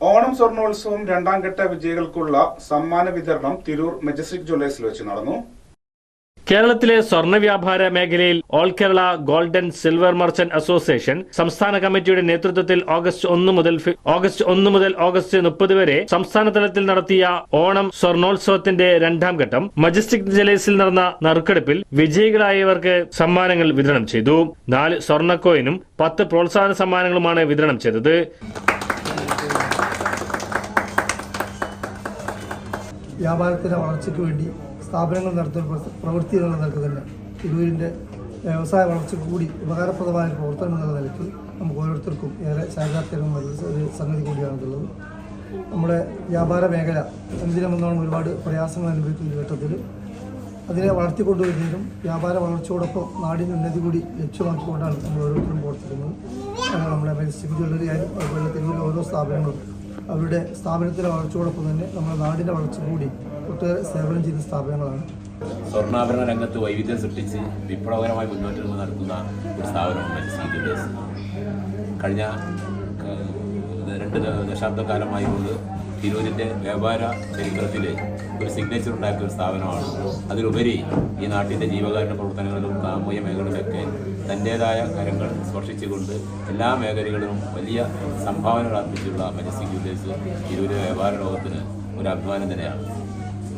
ഓണം സ്വർണോത്സവം രണ്ടാം ഘട്ട വിജയികൾക്കുള്ള സമ്മാന വിതരണം തിരൂർ മജസ്റ്റിക് ജ്വല്ലേഴ്സിൽ വെച്ച് നടന്നു. കേരളത്തിലെ സ്വർണ വ്യാപാര മേഖലയിൽ all Kerala golden silver merchant association സംസ്ഥാന കമ്മിറ്റിയുടെ നേതൃത്വത്തിൽ ഓഗസ്റ്റ് ഒന്ന് മുതൽ ഓഗസ്റ്റ് ഒന്ന് മുതൽ ഓഗസ്റ്റ് മുപ്പത് വരെ സംസ്ഥാന തലത്തിൽ നടത്തിയ ഓണം സ്വർണോത്സവത്തിന്റെ രണ്ടാം ഘട്ടം മജസ്റ്റിക് ജലേസിൽ നടന്ന നറുക്കെടുപ്പിൽ വിജയികളായവർക്ക് സമ്മാനങ്ങൾ വിതരണം ചെയ്തു. നാല് സ്വർണക്കോയിനും പത്ത് പ്രോത്സാഹന സമ്മാനങ്ങളുമാണ് വിതരണം ചെയ്തത്. വ്യാപാരത്തിന്റെ വളർച്ചയ്ക്ക് വേണ്ടി സ്ഥാപനങ്ങൾ നടത്തുന്ന പ്ര- പ്രവൃത്തി എന്നുള്ള നിലയ്ക്ക് തന്നെ തിരൂരിന്റെ വ്യവസായ വളർച്ചയ്ക്ക് കൂടി ഉപകാരപ്രദമായ പ്രവർത്തനം എന്നുള്ള നിലയ്ക്ക് നമുക്ക് ഓരോരുത്തർക്കും ഏറെ ചാരിതാർത്ഥ്യം ഒരു സംഗതി കൂടിയാണുള്ളത്. നമ്മുടെ വ്യാപാര മേഖല എന്തിനുമെന്നോണം ഒരുപാട് പ്രയാസങ്ങൾ അനുഭവിക്കുന്ന ഘട്ടത്തിൽ അതിനെ വളർത്തിക്കൊണ്ടുവരുന്നതിനും വ്യാപാര വളർച്ചയോടൊപ്പം നാടിന്റെ ഉന്നതി കൂടി ലക്ഷ്യമാക്കിക്കൊണ്ടാണ് നമ്മൾ ഓരോരുത്തരും പ്രവർത്തിക്കുന്നത്. നമ്മുടെ ജ്വല്ലറിയായാലും അതുപോലെ തിരൂരിലെ ഓരോ സ്ഥാപനങ്ങളും അവരുടെ സ്ഥാപനത്തിലെ വളർച്ചയോടൊപ്പം തന്നെ നമ്മുടെ നാടിന്റെ വളർച്ച കൂടി ഒട്ടേറെ സേവനം ചെയ്യുന്ന സ്ഥാപനങ്ങളാണ്. സ്വർണാഭരണ രംഗത്ത് വൈവിധ്യം സൃഷ്ടിച്ച് വിപ്ലവകരമായി മുന്നോട്ട് നടത്തുന്ന ഒരു സ്ഥാപനമാണ് മെജസ്റ്റിക് ജ്വല്ലേഴ്സ് കഴിഞ്ഞ രണ്ട് ദശാബ്ദ ദശാബ്ദക്കാലമായി കൊണ്ട് തിരൂരിന്റെ വ്യാപാര ചരിത്രത്തിൽ ഒരു സിഗ്നേച്ചർ ഉണ്ടാക്കിയ ഒരു സ്ഥാപനമാണ്. അതിലുപരി ഈ നാട്ടിന്റെ ജീവകാരുണ്യ പ്രവർത്തനങ്ങളിലും സാമൂഹ്യ മേഖലകളിലൊക്കെ തന്റേതായ കരങ്ങൾ സ്പർശിച്ചുകൊണ്ട് എല്ലാ മേഖലകളിലും വലിയ സംഭാവനകൾ അർപ്പിച്ചുള്ള മജസ്റ്റിക് ജ്വല്ലേഴ്സ് തിരൂര് വ്യാപാര ലോകത്തിന് ഒരു അഭിമാനം തന്നെയാണ്.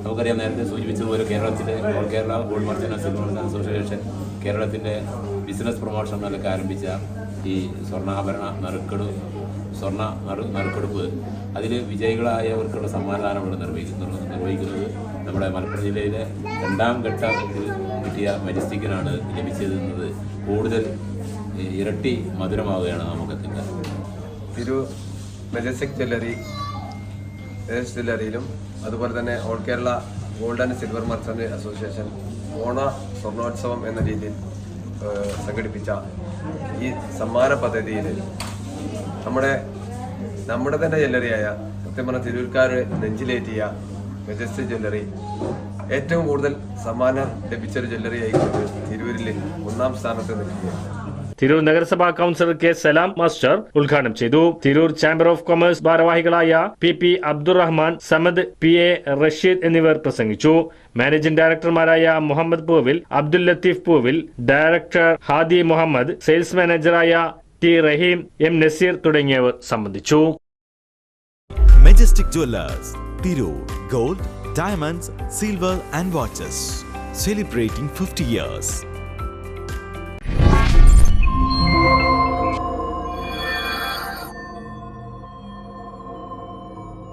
നമുക്കറിയാം നേരത്തെ സൂചിപ്പിച്ചതുപോലെ കേരളത്തിലെ Kerala gold merchant silver association കേരളത്തിന്റെ ബിസിനസ് പ്രൊമോഷൻ എന്നൊക്കെ ആരംഭിച്ച ഈ സ്വർണാഭരണ നറുക്കെടു സ്വർണ നറു നറുക്കെടുപ്പ്. അതിൽ വിജയികളായവർക്കുള്ള സമ്മാനദാനം ഇവിടെ നിർവഹിക്കുന്നു നിർവഹിക്കുന്നത് നമ്മുടെ മലപ്പുറം ജില്ലയിലെ രണ്ടാം ഘട്ടത്തിൽ കിട്ടിയ മജിസ്റ്റിക്കിനാണ് ലഭിച്ചിരുന്നത് കൂടുതൽ ഇരട്ടി മധുരമാവുകയാണ് നമുക്കെത്തിന്റെ തിരു മെജസ്റ്റിക് ജ്വല്ലറി മെജസ്റ്റിക് ജ്വല്ലറിയിലും അതുപോലെ തന്നെ all Kerala gold and silver merchant association ഓണ സ്വർണോത്സവം എന്ന രീതിയിൽ സംഘടിപ്പിച്ച ഈ സമ്മാന പദ്ധതിയിൽ നമ്മുടെ നമ്മുടെ തന്നെ ജ്വല്ലറിയായ സത്യം പറഞ്ഞ തിരൂർക്കാർ നെഞ്ചിലേറ്റിയ മെജസ്റ്റിക് ജ്വല്ലറി ഏറ്റവും കൂടുതൽ സമ്മാനം ലഭിച്ചൊരു ജ്വല്ലറി ആയിക്കൊണ്ട് തിരൂരിൽ ഒന്നാം സ്ഥാനത്ത് നിൽക്കുകയാണ്. തിരൂർ നഗരസഭാ കൌൺസിലർ കെ സലാം മാസ്റ്റർ ഉദ്ഘാടനം ചെയ്തു. തിരൂർ ചാമ്പർ ഓഫ് കൊമേഴ്സ് ഭാരവാഹികളായ P P Abdurahman Samad P A Rasheed എന്നിവർ പ്രസംഗിച്ചു. മാനേജിംഗ് ഡയറക്ടർമാരായ മുഹമ്മദ് പൂവിൽ അബ്ദുൽ ലത്തീഫ് പൂവിൽ ഡയറക്ടർ ഹാദി മുഹമ്മദ് സെയിൽസ് മാനേജറായ ടി റഹീം എം നസീർ തുടങ്ങിയവർ സംബന്ധിച്ചു. Majestic Jewelers, Tirur gold diamonds silver and watches celebrating 50 years.